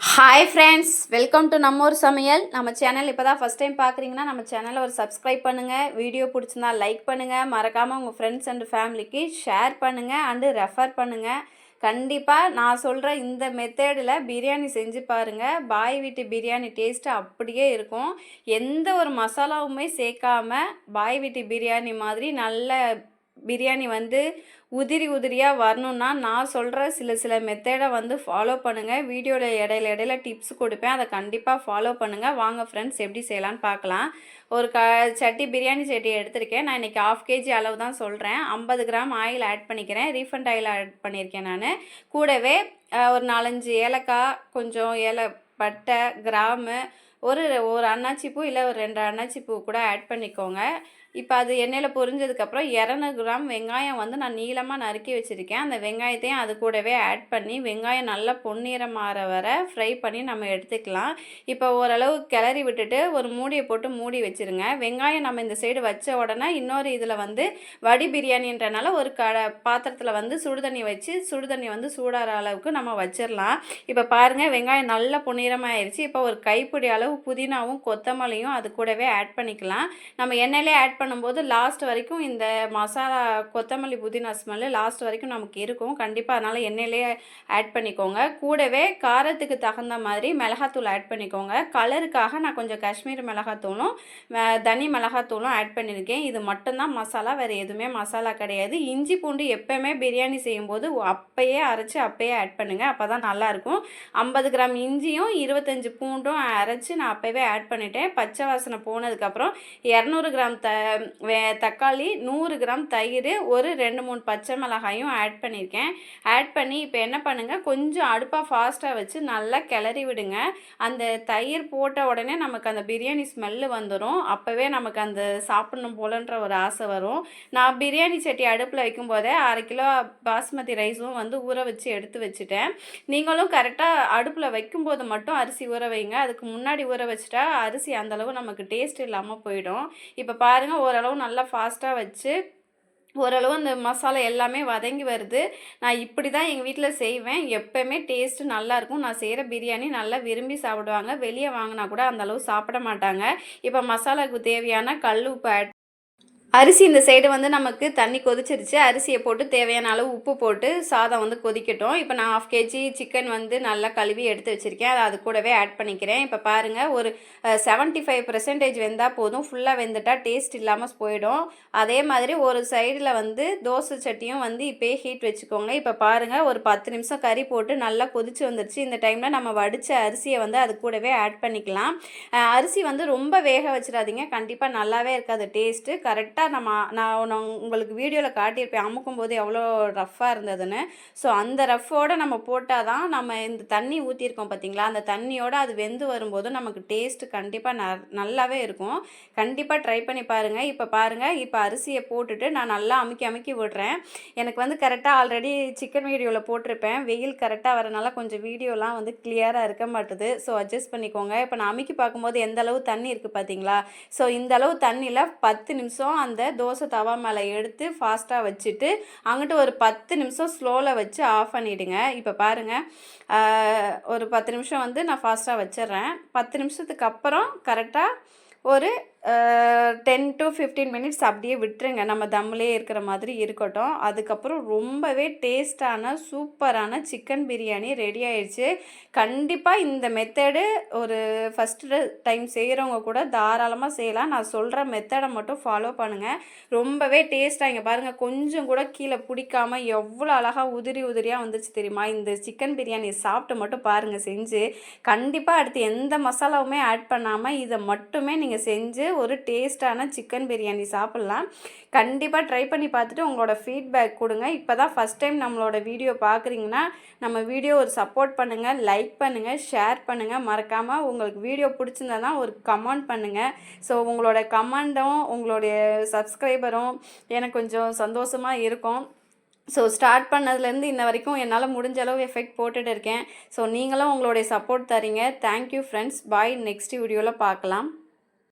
Hi friends welcome to நம்ம ஒரு சமையல் நம்ம சேனல் இப்போ தான் ஃபஸ்ட் டைம் பார்க்குறீங்கன்னா நம்ம சேனலை ஒரு சப்ஸ்கிரைப் பண்ணுங்கள் வீடியோ பிடிச்சிருந்தா லைக் பண்ணுங்கள் மறக்காமல் உங்கள் ஃப்ரெண்ட்ஸ் அண்ட் ஃபேமிலிக்கு ஷேர் பண்ணுங்கள் அண்டு ரெஃபர் பண்ணுங்கள் கண்டிப்பாக நான் சொல்கிற இந்த மெத்தேடில் பிரியாணி செஞ்சு பாருங்கள் பாய் வீட்டு பிரியாணி டேஸ்ட்டு அப்படியே இருக்கும். எந்த ஒரு மசாலாவுமே சேர்க்காம பாய் வீட்டு பிரியாணி மாதிரி நல்ல பிரியாணி வந்து உதிரி உதிரியாக வரணுன்னா நான் சொல்கிற சில சில மெத்தடை வந்து ஃபாலோ பண்ணுங்கள் வீடியோவில் இடையில இடையில டிப்ஸ் கொடுப்பேன். அதை கண்டிப்பாக ஃபாலோ பண்ணுங்கள் வாங்க ஃப்ரெண்ட்ஸ் எப்படி செய்யலான்னு பார்க்கலாம். ஒரு க சட்டி பிரியாணி சட்டி எடுத்திருக்கேன். நான் இன்றைக்கி ஆஃப் கேஜி அளவு தான் சொல்கிறேன் ஐம்பது கிராம் ஆயில் ஆட் பண்ணிக்கிறேன். ரீஃபண்ட் ஆயில் ஆட் பண்ணியிருக்கேன் நான். கூடவே ஒரு நாலஞ்சு ஏலக்காய் கொஞ்சம் ஏல பட்டை கிராமு ஒரு ஒரு அன்னாச்சிப்பூ இல்லை ஒரு ரெண்டு அன்னாச்சிப்பூ கூட ஆட் பண்ணிக்கோங்க. இப்போ அது எண்ணெயில் பொரிஞ்சதுக்கப்புறம் இரநூறு கிராம் வெங்காயம் வந்து நான் நீளமாக நறுக்கி வச்சுருக்கேன். அந்த வெங்காயத்தையும் அது கூடவே ஆட் பண்ணி வெங்காயம் நல்லா பொன்னிறம் மாற வர ஃப்ரை பண்ணி நம்ம எடுத்துக்கலாம். இப்போ ஓரளவு கிளறி விட்டுட்டு ஒரு மூடியை போட்டு மூடி வச்சுருங்க. வெங்காயம் நம்ம இந்த சைடு வச்ச உடனே இன்னொரு இதில் வந்து வடி பிரியாணின்றனால ஒரு க பாத்திரத்தில் வந்து சுடுதண்ணி வச்சு சுடுதண்ணி வந்து சூடாகிற அளவுக்கு நம்ம வச்சிடலாம் இப்போ பாருங்கள் வெங்காயம் நல்ல பொன்னிறமாயிருச்சு. இப்போ ஒரு கைப்பிடி அளவு புதினாவும் கொத்தமல்லியும் அது கூடவே ஆட் பண்ணிக்கலாம். நம்ம எண்ணெயிலே ஆட் பண்ணும்போது லாஸ்ட் வரைக்கும் இந்த மசாலா கொத்தமல்லி புதினா ஸ்மெல்லு லாஸ்ட் வரைக்கும் நமக்கு இருக்கும். கண்டிப்பாக அதனால் எண்ணெயிலே ஆட் பண்ணிக்கோங்க. கூடவே காரத்துக்கு தகுந்த மாதிரி மிளகாத்தூள் ஆட் பண்ணிக்கோங்க. கலருக்காக நான் கொஞ்சம் காஷ்மீர் மிளகாத்தூளும் தனி மிளகாத்தூளும் ஆட் பண்ணியிருக்கேன் இது மட்டும்தான் மசாலா வேறு எதுவுமே மசாலா கிடையாது. இஞ்சி பூண்டு எப்போவுமே பிரியாணி செய்யும்போது அப்பயே அரைச்சி அப்பயே ஆட் பண்ணுங்கள் அப்போ தான் நல்லாயிருக்கும். ஐம்பது கிராம் இஞ்சியும் இருபத்தஞ்சி பூண்டும் அரைச்சி நான் அப்போவே ஆட் பண்ணிட்டேன். பச்சை வாசனை போனதுக்கப்புறம் இரநூறு கிராம் த தக்காளி நூறு கிராம் தயிர் ஒரு ரெண்டு மூணு பச்சை மிளகாயும் ஆட் பண்ணியிருக்கேன் ஆட் பண்ணி இப்போ என்ன பண்ணுங்கள் கொஞ்சம் அடுப்பாக ஃபாஸ்ட்டாக வச்சு நல்லா கிளறி விடுங்க. அந்த தயிர் போட்ட உடனே நமக்கு அந்த பிரியாணி ஸ்மெல்லு வந்துடும் அப்போவே நமக்கு அந்த சாப்பிடணும் போலன்ற ஒரு ஆசை வரும். நான் பிரியாணி சட்டி அடுப்பில் வைக்கும்போதே அரை கிலோ பாஸ்மதி ரைஸும் வந்து ஊற வச்சு எடுத்து வச்சுட்டேன். நீங்களும் கரெக்டாக அடுப்பில் வைக்கும்போது மட்டும் அரிசி ஊற வைங்க. அதுக்கு முன்னாடி ஊற வச்சுட்டா அரிசி அந்தளவு நமக்கு டேஸ்ட் இல்லாமல் போயிடும். இப்போ பாருங்கள் ஓரளவு நல்லா ஃபாஸ்ட்டாக வச்சு ஓரளவு அந்த மசாலா எல்லாமே வதங்கி வருது. நான் இப்படி தான் எங்கள் வீட்டில் செய்வேன் எப்போவுமே டேஸ்ட்டு நல்லாயிருக்கும் நான் செய்கிற பிரியாணி நல்லா விரும்பி சாப்பிடுவாங்க. வெளியே வாங்கினா கூட அந்தளவு சாப்பிட மாட்டாங்க. இப்போ மசாலாவுக்கு தேவையான கல் உப்பு ஆட் அரிசி இந்த சைடு வந்து நமக்கு தண்ணி கொதிச்சிருச்சு. அரிசியை போட்டு தேவையான அளவு உப்பு போட்டு சாதம் வந்து கொதிக்கட்டும். இப்போ நான் ஆஃப் கேஜி சிக்கன் வந்து நல்லா கழுவி எடுத்து வச்சுருக்கேன். அதை அது கூடவே ஆட் பண்ணிக்கிறேன். இப்போ பாருங்கள் ஒரு செவன்ட்டி ஃபைவ் பர்சன்டேஜ் வெந்தால் போதும். ஃபுல்லாக வெந்துட்டா டேஸ்ட் இல்லாமல் போயிடும். அதே மாதிரி ஒரு சைடில் வந்து தோசை சட்டியும் வந்து இப்போயே ஹீட் வச்சுக்கோங்க. இப்போ பாருங்கள் ஒரு பத்து நிமிஷம் கறி போட்டு நல்லா கொதிச்சு வந்துருச்சு. இந்த டைமில் நம்ம வடித்த அரிசியை வந்து அது கூடவே ஆட் பண்ணிக்கலாம். அரிசி வந்து ரொம்ப வேக வச்சிடாதீங்க. கண்டிப்பாக நல்லாவே இருக்காது டேஸ்ட்டு கரெக்டாக நம்ம நான் உங்களுக்கு வீடியோவில் காட்டியிருப்பேன். அமுக்கும் போது எவ்வளோ ரஃப்பாக இருந்ததுன்னு. ஸோ அந்த ரஃப்போடு நம்ம போட்டால் தான் நம்ம இந்த தண்ணி ஊற்றிருக்கோம் பார்த்தீங்களா அந்த தண்ணியோடு அது வெந்து வரும்போது நமக்கு டேஸ்ட்டு கண்டிப்பாக ந நல்லாவே இருக்கும். கண்டிப்பாக ட்ரை பண்ணி பாருங்கள் இப்போ பாருங்கள் இப்போ அரிசியை போட்டுட்டு நான் நல்லா அமுக்கி அமுக்கி விடுறேன். எனக்கு வந்து கரெக்டாக ஆல்ரெடி சிக்கன் வீடியோவில் போட்டிருப்பேன். வெயில் கரெக்டாக வரனால கொஞ்சம் வீடியோலாம் வந்து கிளியராக இருக்க மாட்டுது. ஸோ அட்ஜஸ்ட் பண்ணிக்கோங்க. இப்போ நான் அமுக்கி பார்க்கும்போது எந்த அளவு தண்ணி இருக்குது பார்த்தீங்களா ஸோ இந்த அளவு தண்ணியில் பத்து நிமிஷம் அந்த தோசை தவா மேலே எடுத்து ஃபாஸ்ட்டாக வச்சுட்டு அங்கிட்டு ஒரு பத்து நிமிஷம் ஸ்லோவில் வச்சு ஆஃப் பண்ணிவிடுங்க இப்போ பாருங்கள் ஒரு பத்து நிமிஷம் வந்து நான் ஃபாஸ்ட்டாக வச்சிடுறேன். பத்து நிமிஷத்துக்கு அப்புறம் கரெக்டாக ஒரு டென் டு ஃபிஃப்டீன் மினிட்ஸ் அப்படியே விட்டுருங்க. நம்ம தம்மிலே இருக்கிற மாதிரி இருக்கட்டும். அதுக்கப்புறம் ரொம்பவே டேஸ்டான சூப்பரான சிக்கன் பிரியாணி ரெடி ஆயிடுச்சு. கண்டிப்பாக இந்த மெத்தடு ஒரு ஃபஸ்ட்டு டைம் செய்கிறவங்க கூட தாராளமாக செய்யலாம். நான் சொல்கிற மெத்தடை மட்டும் ஃபாலோ பண்ணுங்கள் ரொம்பவே டேஸ்ட்டாக இங்கே பாருங்கள் கொஞ்சம் கூட கீழே பிடிக்காம எவ்வளோ அழகாக உதிரி உதிரியாக வந்துச்சு தெரியுமா? இந்த சிக்கன் பிரியாணி சாப்பிட்டு மட்டும் பாருங்கள் செஞ்சு. கண்டிப்பாக அடுத்து எந்த மசாலாவுமே ஆட் பண்ணாமல் இதை மட்டுமே நீங்கள் செஞ்சு ஒரு டேஸ்டான சிக்கன் பிரியாணி சாப்பிட்லாம். கண்டிப்பாக ட்ரை பண்ணி பார்த்துட்டு உங்களோட ஃபீட்பேக் கொடுங்க. இப்போ தான் ஃபஸ்ட் டைம் நம்மளோட வீடியோ பார்க்குறீங்கன்னா நம்ம வீடியோ ஒரு சப்போர்ட் பண்ணுங்கள் லைக் பண்ணுங்கள் ஷேர் பண்ணுங்கள் மறக்காமல் உங்களுக்கு வீடியோ பிடிச்சிருந்தா ஒரு கமெண்ட் பண்ணுங்கள் ஸோ உங்களோட கமெண்டும் உங்களுடைய சப்ஸ்கிரைபரும் எனக்கு கொஞ்சம் சந்தோஷமாக இருக்கும். ஸோ ஸ்டார்ட் பண்ணதுலேருந்து இன்ன வரைக்கும் என்னால் முடிஞ்ச அளவு எஃபெக்ட் போட்டுட்டு இருக்கேன். ஸோ நீங்களும் உங்களுடைய சப்போர்ட் தரீங்க. தேங்க்யூ ஃப்ரெண்ட்ஸ் பாய் நெக்ஸ்ட் வீடியோவில் பார்க்கலாம்.